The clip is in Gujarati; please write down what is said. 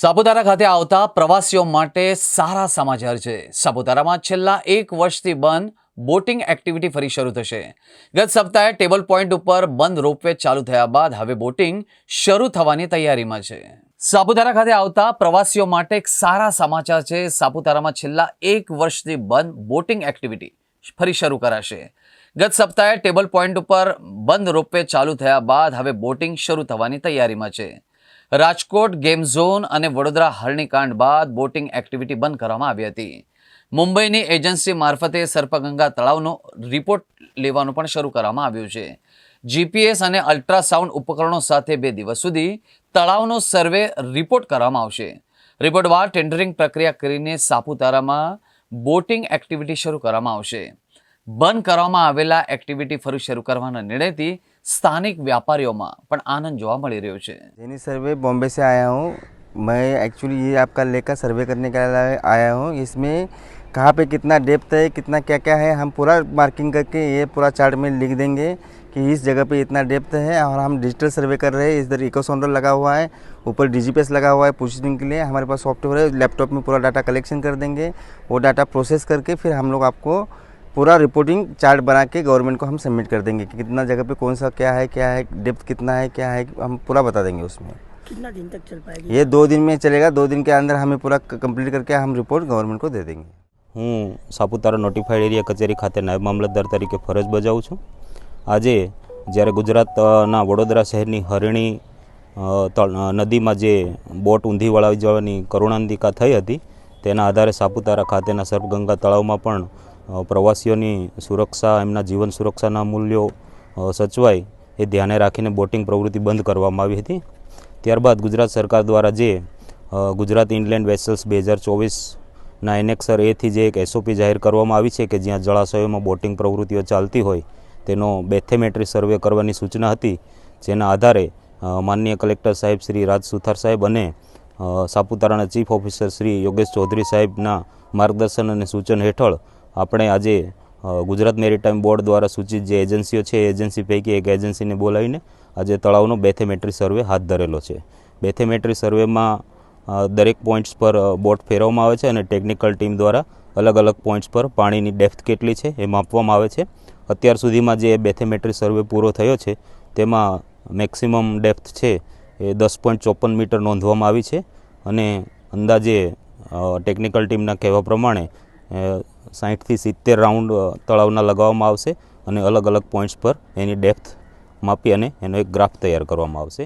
સાપુતારા ખાતે આવતા પ્રવાસીઓ માટે સારા સમાચાર છે. સાપુતારામાં છેલ્લા એક વર્ષથી બંધ બોટિંગ એક્ટિવિટી ફરી શરૂ થશે. ગત સપ્તાહે ટેબલ પોઈન્ટ ઉપર બંધ રોપવે ચાલુ થયા બાદ હવે બોટિંગ શરૂ થવાની તૈયારીમાં છે. સાપુતારા ખાતે આવતા પ્રવાસીઓ માટે એક સારા સમાચાર છે. સાપુતારામાં છેલ્લા એક વર્ષથી બંધ બોટિંગ એક્ટિવિટી ફરી શરૂ કરાશે. ગત સપ્તાહે ટેબલ પોઈન્ટ ઉપર બંધ રોપવે ચાલુ થયા બાદ હવે બોટિંગ શરૂ થવાની તૈયારીમાં છે. રાજકોટ, ગેમ ઝોન અને વડોદરા હરણીકાંડ બાદ બોટિંગ એક્ટિવિટી બંધ કરવામાં આવી હતી. મુંબઈની એજન્સી મારફતે સર્પગંગા તળાવનો રિપોર્ટ લેવાનું પણ શરૂ કરવામાં આવ્યું છે. જીપીએસ અને અલ્ટ્રાસાઉન્ડ ઉપકરણો સાથે બે દિવસ સુધી તળાવનો સર્વે રિપોર્ટ કરવામાં આવશે. રિપોર્ટ બાદ ટેન્ડરિંગ પ્રક્રિયા કરીને સાપુતારામાં બોટિંગ એક્ટિવિટી શરૂ કરવામાં આવશે. બંધ કરવામાં આવેલા એક્ટિવિટી ફરી શરૂ કરવાના નિર્ણયથી સ્થાનિક વ્યાપારીઓમાં પણ આનંદ જોવા મળી રહ્યો છે जेनी सर्वे बॉम्बे से आया हूँ मैं एक्चुअली ये आपका लेकर सर्वे करने के लिए आया हूँ इसमें कहाँ पे कितना डेप्थ है कितना क्या क्या है हम पूरा मार्किंग करके ये पूरा चार्ट में लिख देंगे कि इस जगह पे इतना डेप्थ है और हम डिजिटल सर्वे कर रहे हैं इधर इको सोंडर लगा हुआ है ऊपर डीजीपीएस लगा हुआ है पोजिशनिंग के लिए हमारे पास सॉफ्टवेयर है लैपटॉप में पूरा डाटा कलेक्शन कर देंगे वो डाटा प्रोसेस करके फिर हम लोग आपको पूरा रिपोर्टिंग चार्ट बना के गवर्नमेंट को हम सबमिट कर देंगे कि कितना जगह पे कौन सा क्या है क्या है डेप्थ कितना है क्या है हम पूरा बता देंगे उसमें कितना दिन तक चल पाएगी ये दो दिन में चलेगा दो दिन के अंदर हमें पूरा कंप्लीट करके हम रिपोर्ट गवर्नमेंट को दे देंगे હું સાપુતારા નોટિફાઈડ એરિયા કચેરી ખાતે નાયબ મામલતદાર તરીકે ફરજ બજાવું છું આજે જ્યારે ગુજરાતના વડોદરા શહેરની હરિણી અ, તળ- અ, નદીમાં જે બોટ ઊંધી વળાવી જવાની કરુણાંતિકા થઈ હતી તેના આધારે સાપુતારા ખાતેના સર્પગંગા તળાવમાં પણ અ, પ્રવાસીઓની સુરક્ષા, એમના જીવન સુરક્ષાના મૂલ્યો સચવાય એ ધ્યાને રાખીને બોટિંગ પ્રવૃત્તિ બંધ કરવામાં આવી હતી. ત્યારબાદ ગુજરાત સરકાર દ્વારા જે ગુજરાત ઇનલેન્ડ વેસલ્સ બે હજાર ચોવીસના એનેક્સર એથી જે એક એસઓપી જાહેર કરવામાં આવી છે કે જ્યાં જળાશયોમાં બોટિંગ પ્રવૃત્તિઓ ચાલતી હોય, તેનો બેથેમેટ્રી સર્વે કરવાની સૂચના હતી, જેના આધારે માનનીય કલેક્ટર સાહેબ શ્રી રાજ સુથાર સાહેબ અને સાપુતારાના ચીફ ઓફિસર શ્રી યોગેશ ચૌધરી સાહેબના માર્ગદર્શન અને સૂચન હેઠળ આપણે આજે ગુજરાત મેરીટાઈમ બોર્ડ દ્વારા સૂચિત જે એજન્સીઓ છે, એ એજન્સી પૈકી એક એજન્સીને બોલાવીને આજે તળાવનો બેથેમેટ્રી સર્વે હાથ ધરેલો છે. બેથેમેટ્રી સર્વેમાં દરેક પોઈન્ટ્સ પર બોટ ફેરવવામાં આવે છે અને ટેકનિકલ ટીમ દ્વારા અલગ અલગ પોઈન્ટ્સ પર પાણીની ડેપ્થ કેટલી છે એ માપવામાં આવે છે. અત્યાર સુધીમાં જે બેથેમેટ્રી સર્વે પૂરો થયો છે, તેમાં મેક્સિમમ ડેપ્થ છે એ દસ પોઈન્ટ ચોપન મીટર નોંધવામાં આવી છે અને અંદાજે ટેકનિકલ ટીમના કહેવા પ્રમાણે સાહીઠથી સિત્તેર રાઉન્ડ તળાવના લગાવવામાં આવશે અને અલગ અલગ પોઈન્ટ્સ પર એની ડેપ્થ માપી અને એનો એક ગ્રાફ તૈયાર કરવામાં આવશે.